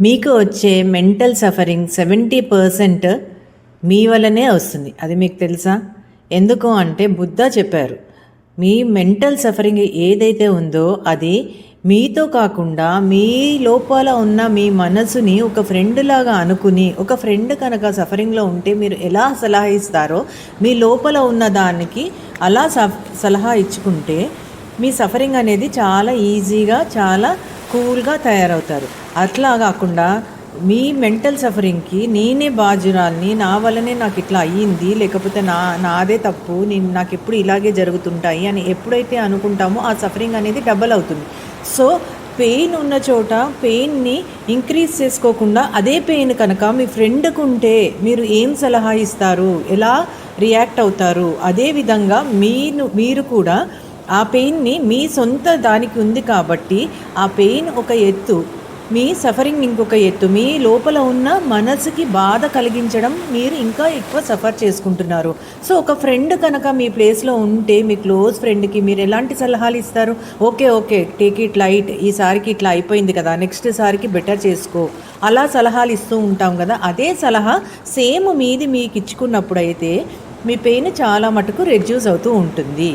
మీకు వచ్చే mental suffering seventy percent మీ వల్లనే వస్తుంది. అది మీకు తెలుసా? ఎందుకు అంటే బుద్ధ చెప్పారు మీ మెంటల్ సఫరింగ్ ఏదైతే ఉందో అది మీతో కాకుండా మీ లోపల ఉన్న మీ మనసుని ఒక ఫ్రెండ్ లాగా అనుకుని ఒక ఫ్రెండ్ కనుక సఫరింగ్లో ఉంటే మీరు ఎలా సలహా ఇస్తారో మీ లోపల ఉన్న దానికి అలా సఫ్ సలహా ఇచ్చుకుంటే మీ సఫరింగ్ అనేది చాలా ఈజీగా చాలా కూల్గా తయారవుతారు. అట్లా కాకుండా మీ మెంటల్ సఫరింగ్కి నేనే బాజురాల్ని నా వల్లనే నాకు ఇట్లా అయ్యింది లేకపోతే నా నాదే తప్పు నేను నాకు ఎప్పుడు ఇలాగే జరుగుతుంటాయి అని ఎప్పుడైతే అనుకుంటామో ఆ సఫరింగ్ అనేది డబల్ అవుతుంది. సో పెయిన్ ఉన్న చోట పెయిన్ని ఇంక్రీజ్ చేసుకోకుండా అదే పెయిన్ కనుక మీ ఫ్రెండ్కు ఉంటే మీరు ఏం సలహా ఇస్తారు? ఎలా రియాక్ట్ అవుతారు? అదేవిధంగా మీరు మీరు కూడా ఆ పెయిన్ని మీ సొంత దానికి ఉంది కాబట్టి ఆ పెయిన్ ఒక ఎత్తు మీ సఫరింగ్ ఇంకొక ఎత్తు మీ లోపల ఉన్న మనసుకి బాధ కలిగించడం మీరు ఇంకా ఎక్కువ సఫర్ చేసుకుంటున్నారు. సో ఒక ఫ్రెండ్ కనుక మీ ప్లేస్లో ఉంటే మీ క్లోజ్ ఫ్రెండ్కి మీరు ఎలాంటి సలహాలు ఇస్తారు? Okay okay take it light ఈసారికి ఇట్లా అయిపోయింది కదా నెక్స్ట్ సారికి బెటర్ చేసుకో. అలా సలహాలు ఇస్తూ ఉంటాం కదా అదే సలహా సేమ్ మీది మీకు ఇచ్చుకున్నప్పుడు అయితే మీ పెయిన్ చాలా మటుకు రెడ్యూస్ అవుతూ ఉంటుంది.